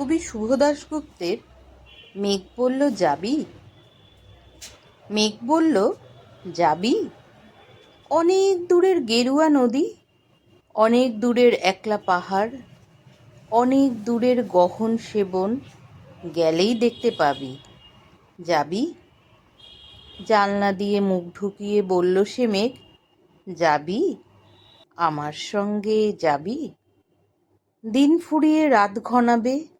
কবি শুভ দাশগুপ্তের মেঘ বলল, যাবি? মেঘ বলল, যাবি? অনেক দূরের গেরুয়া নদী, অনেক দূরের একলা পাহাড়, অনেক দূরের গহন সেবন, গেলেই দেখতে পাবি। যাবি? জানলা দিয়ে মুখ ঢুকিয়ে বলল সে মেঘ, যাবি? আমার সঙ্গে যাবি? দিন ফুরিয়ে রাত ঘনাবে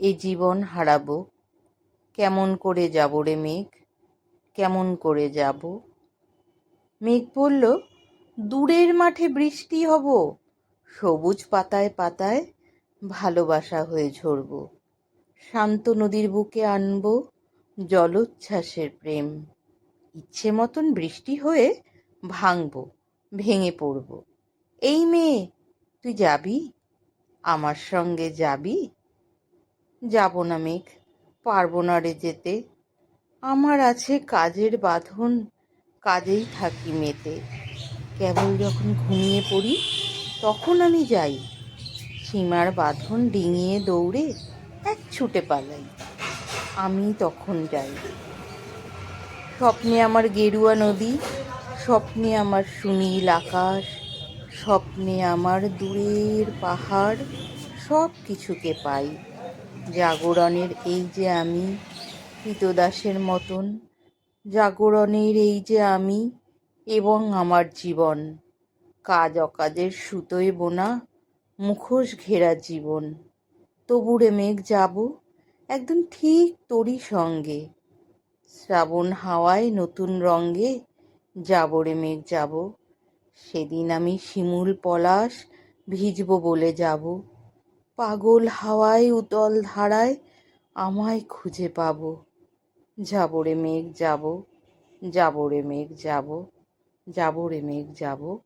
এ জীবন হারাবো। কেমন করে যাব রে মেঘ? কেমন করে যাব? মেঘ বলল, দূরের মাঠে বৃষ্টি হব। সবুজ পাতায় পাতায় ভালোবাসা হয়ে ঝরব। শান্ত নদীর বুকে আনব জলোচ্ছ্বাসের প্রেম। ইচ্ছে মতন বৃষ্টি হয়ে ভাঙবো, ভেঙে পড়ব। এই মেয়ে, তুই যাবি? আমার সঙ্গে যাবি? যাব না মেঘ, পারব না রে যেতে। আমার আছে কাজের বাঁধন, কাজেই থাকি মেতে। কেবল যখন ঘুমিয়ে পড়ি, তখন আমি যাই। সীমার বাঁধন ডিঙিয়ে দৌড়ে এক ছুটে পালাই। আমি তখন যাই। স্বপ্নে আমার গেরুয়া নদী, স্বপ্নে আমার সুনীল আকাশ, স্বপ্নে আমার দূরের পাহাড় সব কিছুকে পাই। জাগরণের এই যে আমি কৃতদাসের মতন জাগরণের এই যে আমি এবং আমার জীবন, কাজ অকাজের সুতোয় বোনা মুখোশ ঘেরা জীবন। তবুরে মেঘ যাব একদম ঠিক তোরই সঙ্গে, শ্রাবণ হাওয়ায় নতুন রঙ্গে যাব রে মেঘ যাব, সেদিন আমি শিমুল পলাশ ভিজব বলে যাব। পাগল হাওয়ায়, উতল ধারায় আমায় খুঁজে পাব। যাবরে মেঘ, যাব। যাব রে মেঘ, যাব। যাবরে মেঘ, যাব।